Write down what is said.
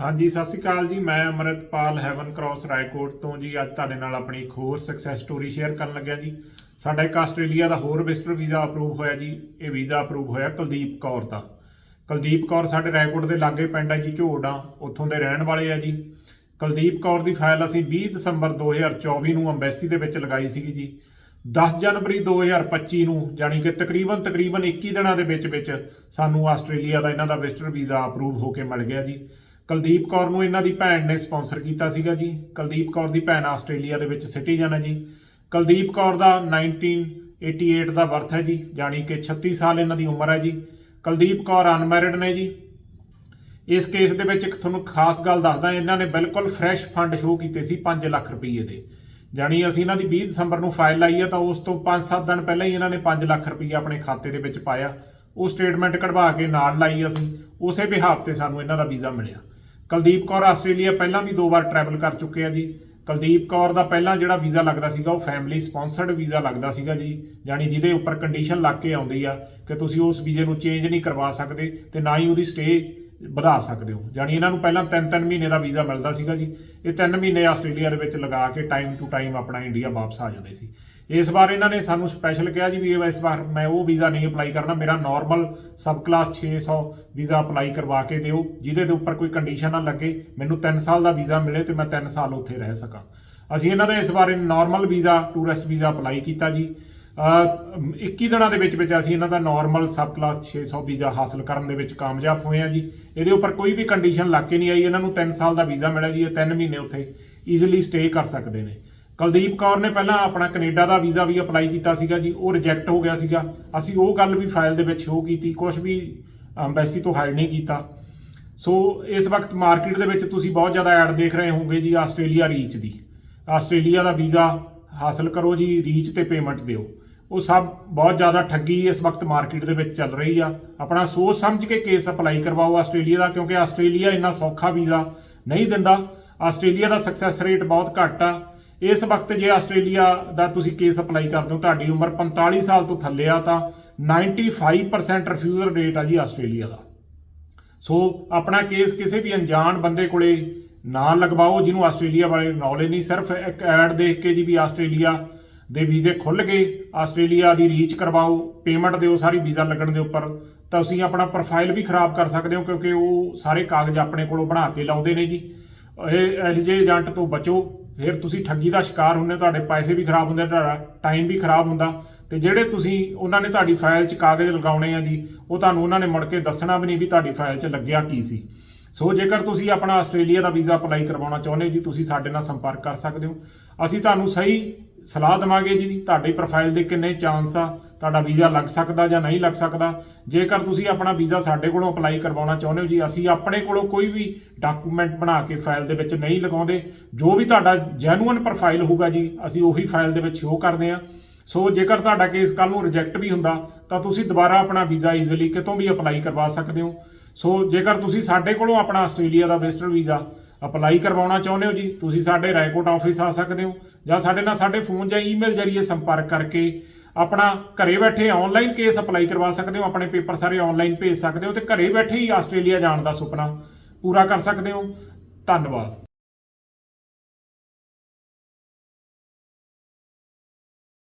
ਹਾਂਜੀ, ਸਤਿ ਸ਼੍ਰੀ ਅਕਾਲ ਜੀ। ਮੈਂ ਅਮਰਿਤਪਾਲ ਹੈਵਨ ਕ੍ਰਾਸ ਰਾਏਕੋਟ ਤੋਂ ਜੀ। ਅੱਜ ਤੁਹਾਡੇ ਨਾਲ ਆਪਣੀ ਇੱਕ ਹੋਰ ਸਕਸੈਸ ਸਟੋਰੀ ਸ਼ੇਅਰ ਕਰਨ ਲੱਗਿਆ ਜੀ। ਸਾਡਾ ਇੱਕ ਆਸਟ੍ਰੇਲੀਆ ਦਾ ਹੋਰ ਵਿਜ਼ਟਰ ਵੀਜ਼ਾ ਅਪਰੂਵ ਹੋਇਆ ਜੀ। ਇਹ ਵੀਜ਼ਾ ਅਪਰੂਵ ਹੋਇਆ ਕੁਲਦੀਪ ਕੌਰ ਦਾ। ਕੁਲਦੀਪ ਕੌਰ ਸਾਡੇ ਰਾਏਕੋਟ ਦੇ ਲਾਗੇ ਪਿੰਡ ਹੈ ਜੀ ਝੋੜਾ ਉੱਥੋਂ ਦੇ ਰਹਿਣ ਵਾਲੇ ਆ ਜੀ। ਕੁਲਦੀਪ ਕੌਰ ਦੀ ਫਾਈਲ ਅਸੀਂ 20 ਦਸੰਬਰ 2024 ਨੂੰ ਅੰਬੈਸੀ ਦੇ ਵਿੱਚ ਲਗਾਈ ਸੀਗੀ ਜੀ। 10 ਜਨਵਰੀ 2025 ਨੂੰ, ਜਾਣੀ ਕਿ ਤਕਰੀਬਨ ਤਕਰੀਬਨ 21 ਦਿਨਾਂ ਦੇ ਵਿੱਚ ਵਿੱਚ ਸਾਨੂੰ ਆਸਟ੍ਰੇਲੀਆ ਦਾ ਇਹਨਾਂ ਦਾ ਵਿਜ਼ਟਰ ਵੀਜ਼ਾ ਅਪਰੂਵ ਹੋ ਕੇ ਮਿਲ ਗਿਆ ਜੀ। ਕੁਲਦੀਪ ਕੌਰ ਨੂੰ ਇਹਨਾਂ ਦੀ ਭੈਣ ਨੇ ਸਪਾਂਸਰ ਕੀਤਾ ਸੀਗਾ ਜੀ। ਕੁਲਦੀਪ ਕੌਰ ਦੀ ਭੈਣ ਆਸਟ੍ਰੇਲੀਆ ਦੇ ਵਿੱਚ ਸਿਟੀਜ਼ਨ ਹੈ ਜੀ। ਕੁਲਦੀਪ ਕੌਰ ਦਾ 1988 ਦਾ ਬਰਥ ਹੈ ਜੀ, ਜਾਣੀ ਕਿ 36 ਸਾਲ ਇਹਨਾਂ ਦੀ ਉਮਰ ਹੈ ਜੀ। ਕੁਲਦੀਪ ਕੌਰ ਅਨਮੈਰਿਡ ਨੇ ਜੀ। ਇਸ ਕੇਸ ਦੇ ਵਿੱਚ ਇੱਕ ਤੁਹਾਨੂੰ ਖਾਸ ਗੱਲ ਦੱਸਦਾ, ਇਹਨਾਂ ਨੇ ਬਿਲਕੁਲ ਫਰੈਸ਼ ਫੰਡ ਸ਼ੋਅ ਕੀਤੇ ਸੀ 5 ਲੱਖ ਰੁਪਏ ਦੇ। ਜਾਣੀ ਅਸੀਂ ਇਹਨਾਂ ਦੀ 20 ਦਸੰਬਰ ਨੂੰ ਫਾਈਲ ਲਾਈ ਹੈ ਤਾਂ ਉਸ ਤੋਂ 5-7 ਦਿਨ ਪਹਿਲਾਂ ਹੀ ਇਹਨਾਂ ਨੇ 5 ਲੱਖ ਰੁਪਏ ਆਪਣੇ ਖਾਤੇ ਦੇ ਵਿੱਚ ਪਾਇਆ। ਉਹ ਸਟੇਟਮੈਂਟ ਕਢਵਾ ਕੇ ਨਾਲ ਲਾਈ ਅਸੀਂ। ਉਸੇ ਬਿਹਾਫ ਤੇ ਸਾਨੂੰ ਇਹਨਾਂ ਦਾ ਵੀਜ਼ਾ ਮਿਲਿਆ। ਕੁਲਦੀਪ ਕੌਰ ਆਸਟ੍ਰੇਲੀਆ ਪਹਿਲਾਂ ਵੀ ਦੋ ਵਾਰ ਟਰੈਵਲ ਕਰ ਚੁੱਕੇ ਆ ਜੀ। ਕੁਲਦੀਪ ਕੌਰ ਦਾ ਪਹਿਲਾਂ ਜਿਹੜਾ ਵੀਜ਼ਾ ਲੱਗਦਾ ਸੀਗਾ, ਉਹ ਫੈਮਿਲੀ ਸਪਾਂਸਰਡ ਵੀਜ਼ਾ ਲੱਗਦਾ ਸੀਗਾ ਜੀ ਜਾਣੀ ਜਿਹਦੇ ਉੱਪਰ ਕੰਡੀਸ਼ਨ ਲੱਗ ਕੇ ਆਉਂਦੀ ਆ ਕਿ ਤੁਸੀਂ ਉਸ ਵੀਜ਼ੇ ਨੂੰ ਚੇਂਜ ਨਹੀਂ ਕਰਵਾ ਸਕਦੇ ਤੇ ਨਾ ਹੀ ਉਹਦੀ ਸਟੇ ਵਧਾ ਸਕਦੇ ਹੋ। ਜਾਣੀ ਇਹਨਾਂ ਨੂੰ ਪਹਿਲਾਂ 3-3 ਮਹੀਨੇ ਦਾ ਵੀਜ਼ਾ ਮਿਲਦਾ ਸੀਗਾ ਜੀ। ਇਹ 3 ਮਹੀਨੇ ਆਸਟ੍ਰੇਲੀਆ ਦੇ ਵਿੱਚ ਲਗਾ ਕੇ ਟਾਈਮ ਟੂ ਟਾਈਮ ਆਪਣਾ ਇੰਡੀਆ ਵਾਪਸ ਆ ਜਾਂਦੇ ਸੀ। ਇਸ ਵਾਰ ਇਹਨਾਂ ਨੇ ਸਾਨੂੰ ਸਪੈਸ਼ਲ ਕਿਹਾ ਜੀ ਵੀ ਇਹ ਇਸ ਵਾਰ ਮੈਂ ਉਹ ਵੀਜ਼ਾ ਨਹੀਂ ਅਪਲਾਈ ਕਰਨਾ। ਮੇਰਾ normal sub class 600 visa apply ਕਰਵਾ ਕੇ ਦਿਓ। ਜਿਹਦੇ ਦੇ ਉੱਪਰ ਕੋਈ ਕੰਡੀਸ਼ਨ ਨਾ ਲੱਗੇ। ਮੈਨੂੰ 3 ਸਾਲ ਦਾ ਵੀਜ਼ਾ ਮਿਲੇ ਤੇ ਮੈਂ 3 ਸਾਲ ਉੱਥੇ ਰਹਿ ਸਕਾਂ। ਅਸੀਂ ਇਹਨਾਂ ਦਾ ਇਸ ਵਾਰ normal visa tourist visa apply ਕੀਤਾ ਜੀ। 21 ਦਿਨਾਂ ਦੇ ਵਿੱਚ ਵਿੱਚ ਅਸੀਂ ਇਹਨਾਂ ਦਾ ਨਾਰਮਲ ਸਬ ਕਲਾਸ 600 ਵੀਜ਼ਾ ਹਾਸਲ ਕਰਨ ਦੇ ਵਿੱਚ ਕਾਮਯਾਬ ਹੋਏ ਆ ਜੀ। ਇਹਦੇ ਉੱਪਰ ਕੋਈ ਵੀ ਕੰਡੀਸ਼ਨ ਲੱਗ ਕੇ ਨਹੀਂ ਆਈ। ਇਹਨਾਂ ਨੂੰ 3 ਸਾਲ ਦਾ ਵੀਜ਼ਾ ਮਿਲਿਆ ਜੀ। ਇਹ 3 ਮਹੀਨੇ ਉੱਥੇ ਈਜ਼ੀਲੀ ਸਟੇ ਕਰ ਸਕਦੇ ਨੇ। ਕੁਲਦੀਪ ਕੌਰ ਨੇ ਪਹਿਲਾਂ ਆਪਣਾ ਕੈਨੇਡਾ ਦਾ ਵੀਜ਼ਾ ਵੀ ਅਪਲਾਈ ਕੀਤਾ ਸੀਗਾ ਜੀ। ਉਹ ਰਿਜੈਕਟ ਹੋ ਗਿਆ ਸੀਗਾ। ਅਸੀਂ ਉਹ ਗੱਲ ਵੀ ਫਾਈਲ ਦੇ ਵਿੱਚ ਸ਼ੋਅ ਕੀਤੀ। ਕੁਝ ਵੀ ਐਮਬੈਸੀ ਤੋਂ ਹਾਈਡ ਨਹੀਂ ਕੀਤਾ। ਸੋ ਇਸ ਵਕਤ ਮਾਰਕੀਟ ਦੇ ਵਿੱਚ ਤੁਸੀਂ ਬਹੁਤ ਜ਼ਿਆਦਾ ਐਡ ਦੇਖ ਰਹੇ ਹੋਵੋਗੇ ਜੀ, ਆਸਟ੍ਰੇਲੀਆ ਰੀਚ ਦੀ। ਆਸਟ੍ਰੇਲੀਆ ਦਾ ਵੀਜ਼ਾ ਹਾਸਲ ਕਰੋ ਜੀ ਰੀਚ ਤੇ ਪੇਮੈਂਟ ਦਿਓ। ਉਹ ਸਭ ਬਹੁਤ ਜ਼ਿਆਦਾ ਠੱਗੀ ਇਸ ਵਕਤ ਮਾਰਕੀਟ ਦੇ ਵਿੱਚ ਚੱਲ ਰਹੀ ਆ। ਆਪਣਾ ਸੋਚ ਸਮਝ ਕੇ ਕੇਸ ਅਪਲਾਈ ਕਰਵਾਓ ਆਸਟ੍ਰੇਲੀਆ ਦਾ, ਕਿਉਂਕਿ ਆਸਟ੍ਰੇਲੀਆ ਇੰਨਾ ਸੌਖਾ ਵੀਜ਼ਾ ਨਹੀਂ ਦਿੰਦਾ। ਆਸਟ੍ਰੇਲੀਆ ਦਾ ਸਕਸੈਸ ਰੇਟ ਬਹੁਤ ਘੱਟ ਆ। ਇਸ ਵਕਤ ਜੇ ਆਸਟ੍ਰੇਲੀਆ ਦਾ ਤੁਸੀਂ ਕੇਸ ਅਪਲਾਈ ਕਰਦੇ ਹੋ ਤੁਹਾਡੀ ਉਮਰ 45 ਸਾਲ ਤੋਂ ਥੱਲੇ ਆ ਤਾਂ 95% ਰਿਫਿਊਜ਼ਲ ਰੇਟ ਆ ਜੀ ਆਸਟ੍ਰੇਲੀਆ ਦਾ। ਸੋ ਆਪਣਾ ਕੇਸ ਕਿਸੇ ਵੀ ਅਣਜਾਣ ਬੰਦੇ ਕੋਲੇ ਨਾ ਲਗਵਾਓ, ਜਿਹਨੂੰ ਆਸਟ੍ਰੇਲੀਆ ਬਾਰੇ ਨੌਲੇਜ ਨਹੀਂ, ਸਿਰਫ ਇੱਕ ਐਡ ਦੇਖ ਕੇ ਜੀ ਵੀ ਆਸਟ੍ਰੇਲੀਆ ਦੇ ਵੀਜ਼ੇ ਖੁੱਲ ਗਏ, ਆਸਟ੍ਰੇਲੀਆ ਦੀ ਰੀਚ ਕਰਵਾਓ ਪੇਮੈਂਟ ਦਿਓ, ਸਾਰੀ ਵੀਜ਼ਾ ਲੱਗਣ ਦੇ ਉੱਪਰ, ਤਾਂ ਤੁਸੀਂ ਆਪਣਾ ਪ੍ਰੋਫਾਈਲ ਵੀ ਖਰਾਬ ਕਰ ਸਕਦੇ ਹੋ, ਕਿਉਂਕਿ ਉਹ ਸਾਰੇ ਕਾਗਜ਼ ਆਪਣੇ ਕੋਲੋਂ ਬਣਾ ਕੇ ਲਾਉਂਦੇ ਨੇ ਜੀ। ਇਹ ਇਹੋ ਜਿਹੇ ਏਜੰਟ ਤੋਂ ਬਚੋ, ਫਿਰ ਤੁਸੀਂ ਠੱਗੀ ਦਾ ਸ਼ਿਕਾਰ ਹੁੰਦੇ ਤੁਹਾਡੇ ਪੈਸੇ ਵੀ ਖਰਾਬ ਹੁੰਦੇ, ਤੁਹਾਡਾ ਟਾਈਮ ਵੀ ਖਰਾਬ ਹੁੰਦਾ, ਤੇ ਜਿਹੜੇ ਤੁਸੀਂ, ਉਹਨਾਂ ਨੇ ਤੁਹਾਡੀ ਫਾਈਲ 'ਚ ਕਾਗਜ਼ ਲਗਾਉਣੇ ਆ ਜੀ, ਉਹ ਤੁਹਾਨੂੰ ਉਹਨਾਂ ਨੇ ਮੁੜ ਕੇ ਦੱਸਣਾ ਵੀ ਨਹੀਂ ਵੀ ਤੁਹਾਡੀ ਫਾਈਲ 'ਚ ਲੱਗਿਆ ਕੀ ਸੀ। ਸੋ ਜੇਕਰ ਤੁਸੀਂ ਆਪਣਾ ਆਸਟ੍ਰੇਲੀਆ ਦਾ ਵੀਜ਼ਾ ਅਪਲਾਈ ਕਰਵਾਉਣਾ ਚਾਹੁੰਦੇ ਹੋ ਜੀ, ਤੁਸੀਂ ਸਾਡੇ ਨਾਲ ਸੰਪਰਕ ਕਰ ਸਕਦੇ ਹੋ। ਅਸੀਂ ਤੁਹਾਨੂੰ ਸਹੀ ਸਲਾਹ ਦੇਵਾਂਗੇ ਜੀ ਵੀ ਤੁਹਾਡੀ ਪ੍ਰੋਫਾਈਲ ਦੇ ਕਿੰਨੇ ਚਾਂਸ ਆ, ਤੁਹਾਡਾ ਵੀਜ਼ਾ ਲੱਗ ਸਕਦਾ ਜਾਂ ਨਹੀਂ ਲੱਗ ਸਕਦਾ। ਜੇਕਰ ਤੁਸੀਂ ਆਪਣਾ ਵੀਜ਼ਾ ਸਾਡੇ ਕੋਲੋਂ ਅਪਲਾਈ ਕਰਵਾਉਣਾ ਚਾਹੁੰਦੇ ਹੋ ਜੀ, ਅਸੀਂ ਆਪਣੇ ਕੋਲੋਂ ਕੋਈ ਵੀ ਡਾਕੂਮੈਂਟ ਬਣਾ ਕੇ ਫਾਈਲ ਦੇ ਵਿੱਚ ਨਹੀਂ ਲਗਾਉਂਦੇ। ਜੋ ਵੀ ਤੁਹਾਡਾ ਜੈਨੂਅਨ ਪ੍ਰੋਫਾਈਲ ਹੋਊਗਾ ਜੀ, ਅਸੀਂ ਉਹੀ ਫਾਈਲ ਦੇ ਵਿੱਚ ਸ਼ੋਅ ਕਰਦੇ ਹਾਂ। ਸੋ ਜੇਕਰ ਤੁਹਾਡਾ ਕੇਸ ਕੱਲ ਨੂੰ ਰਿਜੈਕਟ ਵੀ ਹੁੰਦਾ, ਤਾਂ ਤੁਸੀਂ ਦੁਬਾਰਾ ਆਪਣਾ ਵੀਜ਼ਾ ਈਜ਼ੀਲੀ ਕਿਤੋਂ ਵੀ ਅਪਲਾਈ ਕਰਵਾ ਸਕਦੇ ਹੋ। ਸੋ ਜੇਕਰ ਤੁਸੀਂ ਸਾਡੇ ਕੋਲੋਂ ਆਪਣਾ ਆਸਟ੍ਰੇਲੀਆ ਦਾ ਵਿਜ਼ਟਰ ਵੀਜ਼ਾ ਅਪਲਾਈ ਕਰਵਾਉਣਾ ਚਾਹੁੰਦੇ ਹੋ ਜੀ, ਤੁਸੀਂ ਸਾਡੇ ਰਾਏਕੋਟ ਆਫਿਸ ਆ ਸਕਦੇ ਹੋ ਜਾਂ ਸਾਡੇ ਨਾਲ ਸਾਡੇ ਫੋਨ ਜਾਂ ਈਮੇਲ ਜਰੀਏ ਸੰਪਰਕ ਕਰਕੇ ਆਪਣਾ ਘਰੇ ਬੈਠੇ ਆਨਲਾਈਨ ਕੇਸ ਅਪਲਾਈ ਕਰਵਾ ਸਕਦੇ ਹੋ, ਆਪਣੇ ਪੇਪਰ ਸਾਰੇ ਆਨਲਾਈਨ ਭੇਜ ਸਕਦੇ ਹੋ ਤੇ ਘਰੇ ਬੈਠੇ ਹੀ ਆਸਟ੍ਰੇਲੀਆ ਜਾਣ ਦਾ ਸੁਪਨਾ ਪੂਰਾ ਕਰ ਸਕਦੇ ਹੋ। ਧੰਨਵਾਦ।